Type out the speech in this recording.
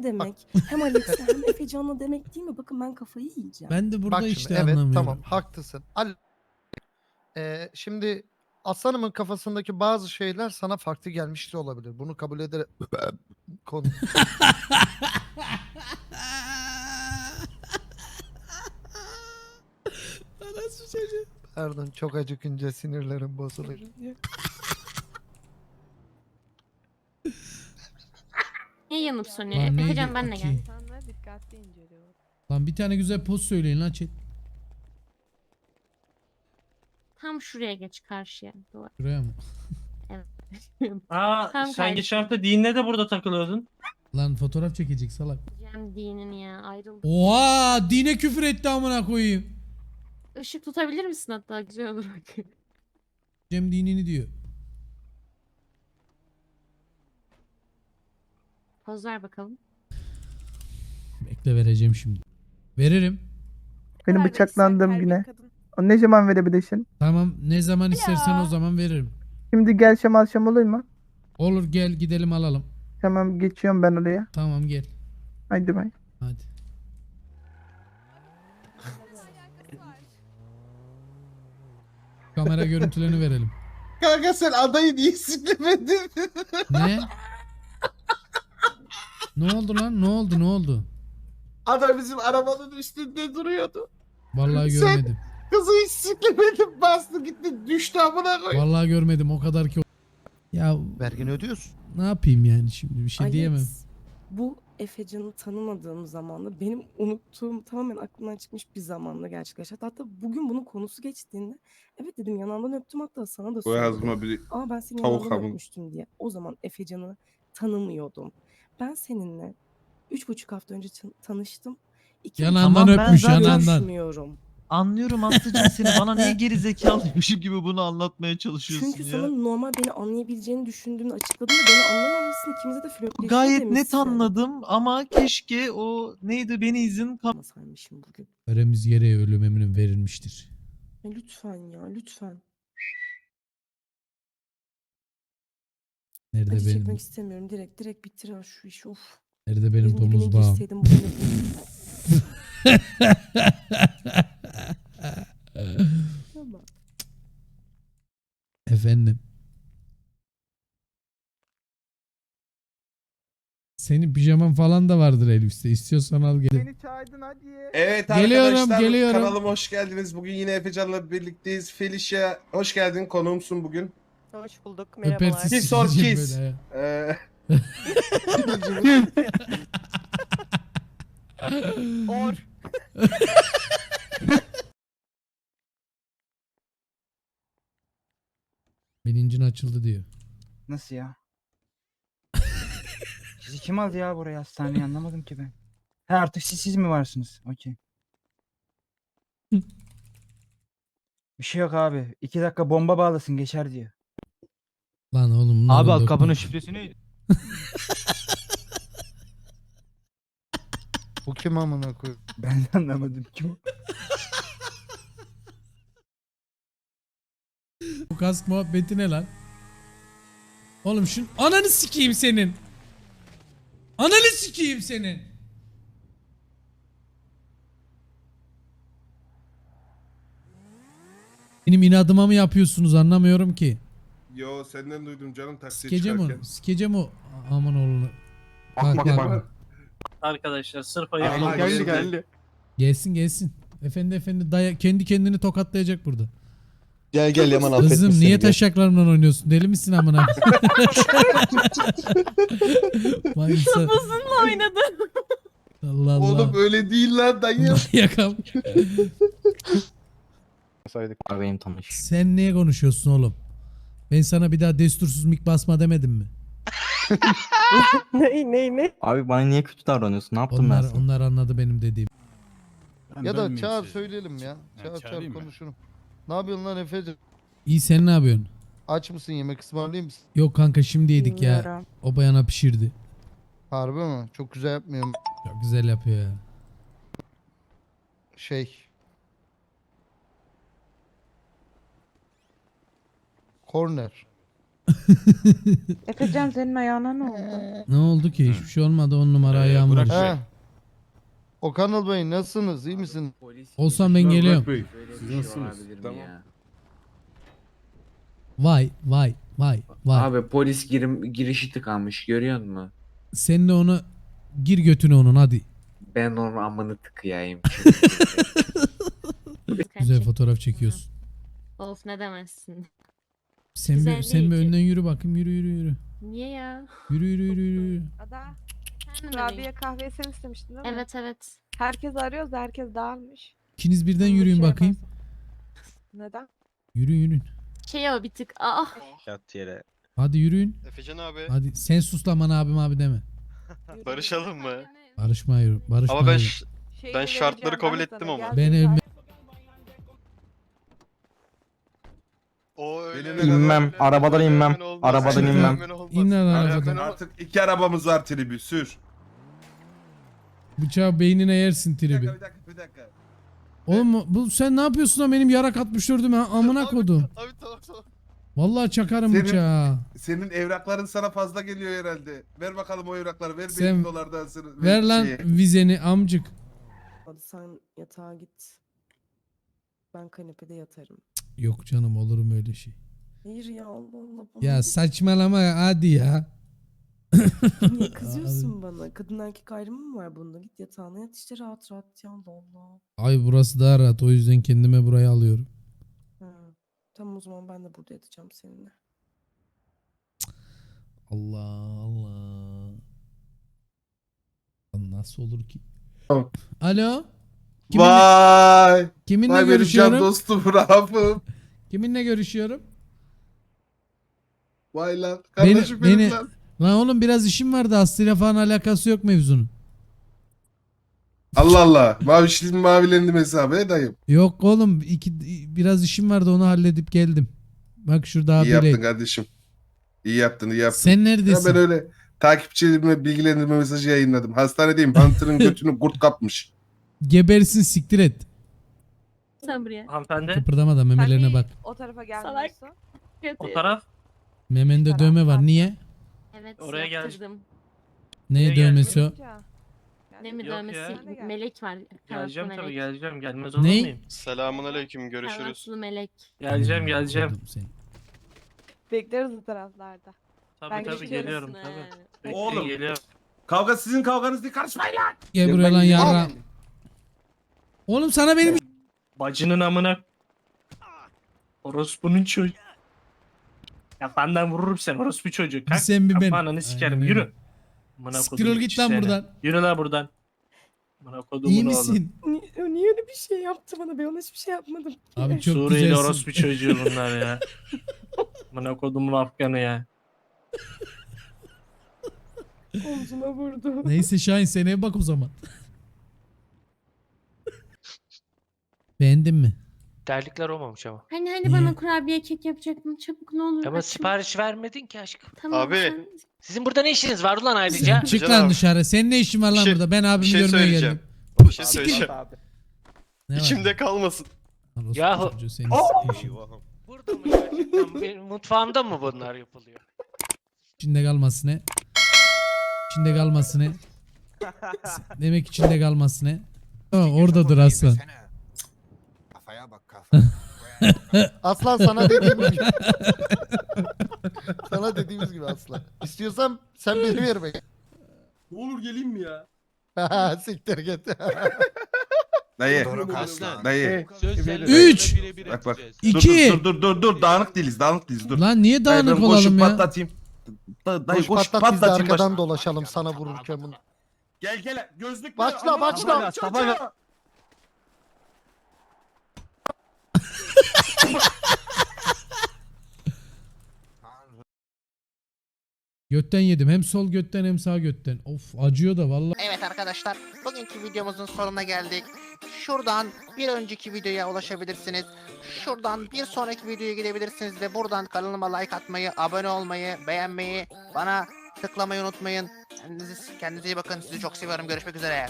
ne demek? Hem Alex'e hem Efecan'la demek değil mi? Bakın ben kafayı yiyeceğim. Ben de burada Bak şimdi, işte evet anlamıyorum. tamam haklısın. Al Ee, şimdi Aslanım'ın kafasındaki bazı şeyler sana farklı gelmiş de olabilir. Bunu kabul ederek konu. Çocuğu? Pardon çok acıkınca sinirlerim bozuluyor. Niye yanıp sönüyor? Lan neydi? Efecan benle gel. Okey. İnsanlar dikkatli inceliyor. Lan bir tane güzel post söyleyin lan chat. Tam şuraya geç karşıya. Duvar. Şuraya mı? Aa Tam sen geçen karşı. hafta dinle de burada takılıyordun. Lan fotoğraf çekecek salak. Cem dinin ya ayrıldı. Oha dine küfür etti amına koyayım. Işık tutabilir misin hatta güzel olur bak. Cem dinini diyor. Poz ver bakalım. Bekle vereceğim şimdi. Veririm. Benim bıçaklandığım güne. O ne zaman verebilirsin? Tamam ne zaman istersen Ya. o zaman veririm. Şimdi gel şam akşam olur mu? Olur gel gidelim alalım. Tamam geçiyorum ben oraya. Tamam gel. Haydi bay. Hadi. Kamera görüntülerini verelim. Kanka sen adayı niye siklemedin? Ne? ne oldu lan? Ne oldu? Ne oldu? Ada bizim arabanın üstünde duruyordu. Vallahi Sen- görmedim. Kızı hiç siklemedin bastı gitti düştü amına koy. Vallahi görmedim. O kadar ki. Ya Vergini ödüyorsun. ne yapayım yani şimdi bir şey Alex, diyemem. Bu Efecan'ı tanımadığım zamanda benim unuttuğum tamamen aklımdan çıkmış bir zamanda gerçekleşti. Hatta bugün bunun konusu geçtiğinde evet dedim yanağından öptüm hatta sana da Bu söyledim. yazma bir Aa ben seni Tavuk yanağından hamur. öpmüştüm diye. O zaman Efecan'ı tanımıyordum. Ben seninle üç buçuk hafta önce tan- tanıştım. İki Yanağından ben öpmüş zaten- yanağından. görüşmüyorum. Anlıyorum Aslı'cığım seni bana niye geri zekalıymışım gibi bunu anlatmaya çalışıyorsun Çünkü ya. sana normal beni anlayabileceğini düşündüğünü açıkladın da beni anlamamışsın. İkimize de flörtleşiyor Gayet demişsin. net anladım ama keşke o neydi beni izin kap- Anlasaymışım bugün. Veremiz yere ölüm emrin verilmiştir. Ya lütfen ya lütfen. Nerede Acı benim çekmek istemiyorum. Direkt direkt bitir ha şu işi. Of. nerede benim dibine domuz bağım? girseydim Ama Efendim. Senin pijaman falan da vardır Elif'te. İstiyorsan al gel. Beni çağırdın hadi. Evet Geliyorum, arkadaşlar geliyorum. kanalıma hoş geldiniz. Bugün yine Efecan'la birlikteyiz. Felicia hoş geldin konuğumsun bugün. Hoş bulduk. Merhabalar. Öpersiz Kiss or sikeceğim kiss. böyle. Ee, Or. Bilincin açıldı diyor. Nasıl ya? Sizi kim aldı ya buraya hastaneye anlamadım ki ben. Ha artık siz siz mi varsınız? Okey. Bir şey yok abi. İki dakika bomba bağlasın geçer diyor. Lan oğlum. Abi doktor- kapının şifresi neydi? Bu kim amına koy? Ben de anlamadım kim o? Bu kask muhabbeti ne lan? Oğlum şun ananı sikeyim senin. Ananı sikeyim senin. Benim inadıma mı yapıyorsunuz anlamıyorum ki. Yo senden duydum canım taksiye Sikeceğim çıkarken. onu. Sikeceğim o aman oğlunu. Bak bak, bak. Arkadaşlar sırf ayıp. geldi, geldi. Gelsin gelsin. Efendi efendi daya kendi kendini tokatlayacak burada. Gel gel Yaman affetmiş Kızım niye gel. taşaklarımla oynuyorsun? Deli misin amına? Vay insan- Uzunla oynadı. Allah Allah. Oğlum öyle değil lan dayı. Yakam. Benim tanış. Sen niye konuşuyorsun oğlum? Ben sana bir daha destursuz mik basma demedim mi? ney ney ne? Abi bana niye kötü davranıyorsun? Ne yaptım ben Onlar, sana? onlar anladı benim dediğim. Ya da çağır söyleyelim ya. Çağır çağır konuşurum. Ne yapıyorsun lan Efecan? İyi sen ne yapıyorsun? Aç mısın yemek ısmarlayayım mısın? Yok kanka şimdi yedik ya. Bilmiyorum. O bayana pişirdi. Harbi mi? Çok güzel yapmıyorum. Çok güzel yapıyor ya. Şey. Corner. Efecan senin ayağına ne oldu? ne oldu ki? Hiçbir şey olmadı. On numara ayağım var. He. Okanıl Bey nasılsınız? iyi misiniz? Olsam ben geliyorum. Siz nasılsınız? Tamam. Vay vay vay vay. Abi polis girim, girişi tıkanmış görüyor musun? Sen de onu gir götüne onun hadi. Ben onun amını tıkayayım. Güzel fotoğraf çekiyorsun. Of ne demezsin. Sen Güzel bir, sen bir önden yürü bakayım. Yürü yürü yürü. Niye ya? Yürü yürü yürü yürü. Ada, Sen kurabiye kahveyi sen istemiştin değil mi? Evet evet. Herkes arıyoruz da herkes dağılmış. İkiniz birden Bunu yürüyün şey bakayım. yaparsın. Neden? Yürü yürüyün. Şey o bir tık. Aa. Yat yere. Hadi yürüyün. Efecan abi Hadi sen sus lan bana abim abi deme. barışalım mı? Barışma yürü. Barışma Ama ben yürü. ş- Şeyini Ben şartları vereceğim kabul ettim ama. gel Ben evime- İnmem, arabadan inmem, arabadan inmem. İn lan arabadan. Artık iki arabamız var tribi sür. Bıçağı beynine yersin Bir dakika tribi. bir dakika bir dakika. Oğlum bu sen ne yapıyorsun lan benim yarak 64'üm ha amına Abi- kodum. Abi tamam tamam. Vallahi çakarım Senin- bıçağı. Senin evrakların sana fazla geliyor herhalde. Ver bakalım o evrakları. Ver Sen- benim dolardan sır. Ver lan şeye. vizeni amcık. Hadi sen yatağa git. Ben kanepede yatarım. Yok canım olurum öyle şey. Hayır ya Allah Allah. Ya saçmalama hadi ya. Niye kızıyorsun bana? Kadın erkek ayrımı mı var bunda? Git yatağına yat işte rahat rahat ya Allah Allah. Ay burası daha rahat o yüzden kendime burayı alıyorum. Ha. Tamam o zaman ben de burada yatacağım seninle. Allah Allah. Nasıl olur ki? Alo? Kiminle, Vay. kiminle Vay benim can görüşüyorum? dostum Rafım. Kiminle görüşüyorum? Vay lan. Beni- Kardeşim benim beni- lan. Lan oğlum biraz işim vardı Aslı'yla falan alakası yok mevzunun. Allah Allah. Mavişlim mavilendim hesabı he dayım. Yok oğlum iki, biraz işim vardı onu halledip geldim. Bak şurada İyi yaptın abiyle. kardeşim. İyi yaptın iyi yaptın. Sen Ya neredesin? ben öyle takipçilerime bilgilendirme mesajı yayınladım. Hastanedeyim. Hunter'ın götünü kurt kapmış. Gebersin siktir et. Sen buraya. Hanımefendi Kıpırdama da Sen memelerine niye bak. o tarafa Salak. gelmiyorsun? o taraf Memende dövme var. Niye? Evet Oraya gel. yaptırdım. Ne Niye dövmesi o? Ne mi Yok dövmesi? ya. Melek var. geleceğim kanatlı tabii melek. geleceğim. Gelmez olur Ney? muyum? Selamun aleyküm görüşürüz. Kanatlı melek. Geleceğim geleceğim. Anladım seni. Bekleriz bu taraflarda. Tabii Ben tabii geçiyorum. geliyorum tabii. Bekleyin, Oğlum. geliyorum. Kavga sizin kavganız değil karışmayın lan. Gel buraya lan yarra. Oğlum sana benim Bacının amına. Orospu'nun çocuğu. Ya benden vururum sen orospu çocuk. Bir sen bir ben. Ananı sikerim Aynen yürü. Amına Siktir git lan buradan. Yürü lan buradan. Amına kodumun İyi oğlu. misin? Niye, niye öyle bir şey yaptı bana? Ben ona hiçbir şey yapmadım. Abi çok Suriyeli güzelsin. orospu çocuğu bunlar ya. Amına kodumun Afganı ya. Omzuma vurdu. Neyse Şahin seneye bak o zaman. Beğendin mi? Terlikler olmamış ama. Hani hani Niye? bana kurabiye kek yapacaktın. Çabuk ne olur. Ama açım. sipariş vermedin ki aşkım. Tamam, Abi. sen- Sizin burada ne işiniz var ulan Sen ayrıca? çık lan abi. dışarı. Senin ne işin var Bir lan şey- burada? Ben abimi şey görmeye söyleyeceğim. geldim. Bir şey söyleyeceğim. Ne var? İçimde kalmasın. Lan orospu Yahu- çocuğu senin sikeyim. Burada mı gerçekten? Benim mutfağımda mı bunlar yapılıyor? İçinde kalması ne? İçinde kalması ne? Demek içinde kalması ne? Ha, oradadır aslan. Kafaya bak kafa. Aslan sana dediğimiz gibi. sana dediğimiz gibi aslan. İstiyorsan sen benim yerime gel. Ne olur geleyim mi ya? Siktir git. Dayı. Doruk aslan. Dayı. Üç. Bak bak. İki. Dur dur dur dur dağınık değiliz dağınık değiliz dur. Lan niye Dayı dağınık koşup olalım ya? patlatayım. Da- Dayı Koş koş patlat biz de patlatayım. arkadan baş- dolaşalım sana vururken bunu. Gel gel gözlük. Başla, başla. Götten yedim. Hem sol götten hem sağ götten. Of acıyor da vallahi. Evet arkadaşlar, bugünkü videomuzun sonuna geldik. Şuradan bir önceki videoya ulaşabilirsiniz. Şuradan bir sonraki videoya gidebilirsiniz ve buradan kanalıma like atmayı, abone olmayı, beğenmeyi, bana tıklamayı unutmayın. Kendinize, kendinize iyi bakın. Sizi çok seviyorum. Görüşmek üzere.